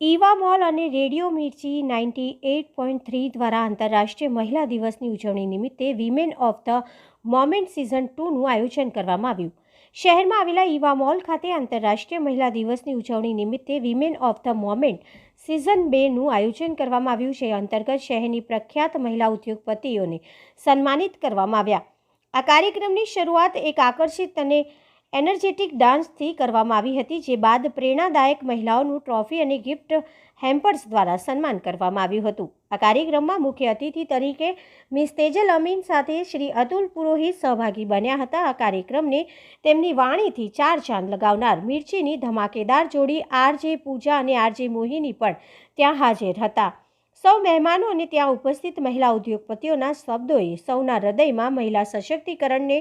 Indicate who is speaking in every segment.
Speaker 1: Eva mall અને radio Mirchi ninety eight point three દ્વારા આંતરરાષ્ટ્રીય મહિલા દિવસની ઉજવણી નિમિત્તે women of the moment season ટુનું આયોજન કરવામાં આવ્યું. શહેરમાં આવેલા ઈવા મોલ ખાતે આંતરરાષ્ટ્રીય મહિલા દિવસની ઉજવણી નિમિત્તે women of the moment season બેનું આયોજન કરવામાં આવ્યું છે. અંતર્ગત શહેરની પ્રખ્યાત મહિલા ઉદ્યોગપતિઓને સન્માનિત કરવામાં આવ્યા. આ કાર્યક્રમની શરૂઆત એક આકર્ષિત અને એનર્જેટિક ડાન્સથી કરવામાં આવી હતી, જે બાદ પ્રેરણાદાયક મહિલાઓનું ટ્રોફી અને ગિફ્ટ હેમ્પર્સ દ્વારા સન્માન કરવામાં આવ્યું હતું. આ કાર્યક્રમમાં મુખ્ય અતિથિ તરીકે મિસ તેજલ અમીન સાથે શ્રી અતુલ પુરોહિત સહભાગી બન્યા હતા. આ કાર્યક્રમને તેમની વાણીથી ચાર ચાંદ લગાવનાર મિર્ચીની ધમાકેદાર જોડી આરજે પૂજા અને આરજે મોહિની પણ ત્યાં હાજર હતા. સૌ મહેમાનો અને ત્યાં ઉપસ્થિત મહિલા ઉદ્યોગપતિઓના શબ્દોએ સૌના હૃદયમાં મહિલા સશક્તિકરણને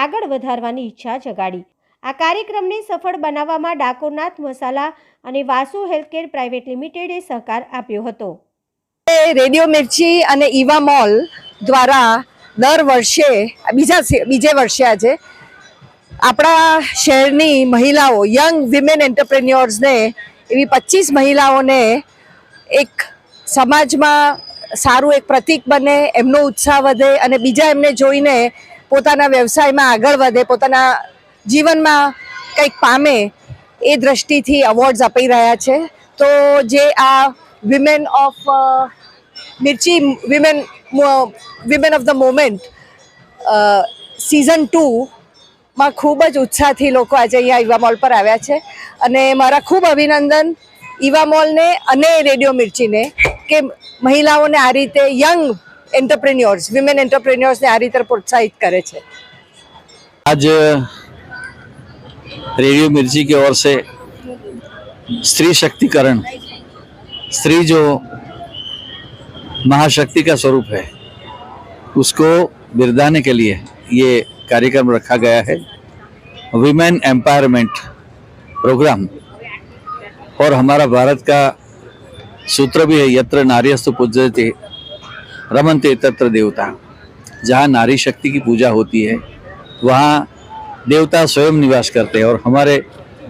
Speaker 1: આગળ વધારવાની ઈચ્છા જગાડી. આ કાર્યક્રમને સફળ બનાવવામાં ડાકોરનાથ મસાલા અને વાસુ હેલ્થકેર પ્રાઇવેટ લિમિટેડે સહકાર આપ્યો હતો.
Speaker 2: રેડિયો મિર્ચી અને ઈવા મોલ દ્વારા દર વર્ષે, બીજા બીજે વર્ષે આજે આપણા શહેરની મહિલાઓ યંગ વિમેન એન્ટરપ્રેન્યોર્સને એવી પચીસ મહિલાઓને એક સમાજમાં સારું એક પ્રતીક બને, એમનો ઉત્સાહ વધે અને બીજા એમને જોઈને પોતાના વ્યવસાયમાં આગળ વધે, પોતાના જીવનમાં કંઈક પામે એ દ્રષ્ટિથી અવોર્ડ્સ અપાઈ રહ્યા છે. તો જે આ women of Mirchi women women of the moment season ટુમાં ખૂબ જ ઉત્સાહથી લોકો આજે અહીંયા ઈવા મોલ પર આવ્યા છે. અને મારા ખૂબ અભિનંદન ઈવા મોલને અને રેડિયો મિર્ચીને. કે મહિલાઓને આ રીતે યંગ એન્ટરપ્રેન્યોર્સ વિમેન એન્ટરપ્રેન્યોર્સને આ રીતે પ્રોત્સાહિત કરે છે
Speaker 3: आज रेडियो मिर्ची की ओर से स्त्री शक्तिकरण स्त्री जो महाशक्ति का स्वरूप है उसको बिरदाने के लिए ये कार्यक्रम रखा गया है विमेन एम्पावरमेंट प्रोग्राम और हमारा भारत का सूत्र भी है, यत्र नार्यस्तु पूज्यते, रमनते तत्र देवता। जहाँ नारी शक्ति की पूजा होती है, वहाँ देवता स्वयं निवास करते हैं। और हमारे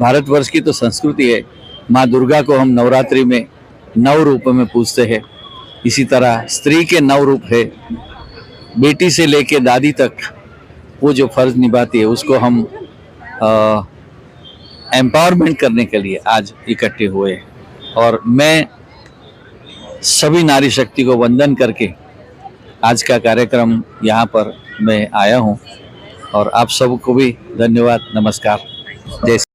Speaker 3: भारतवर्ष की तो संस्कृति है, माँ दुर्गा को हम नवरात्रि में नव रूप में पूजते हैं। इसी तरह स्त्री के नव रूप है, बेटी से लेके दादी तक वो जो फ़र्ज़ निभाती है, उसको हम एम्पावरमेंट करने के लिए आज इकट्ठे हुए हैं। और मैं सभी नारी शक्ति को वंदन करके आज का कार्यक्रम यहाँ पर मैं आया हूँ और आप सबको भी धन्यवाद नमस्कार जय श्री-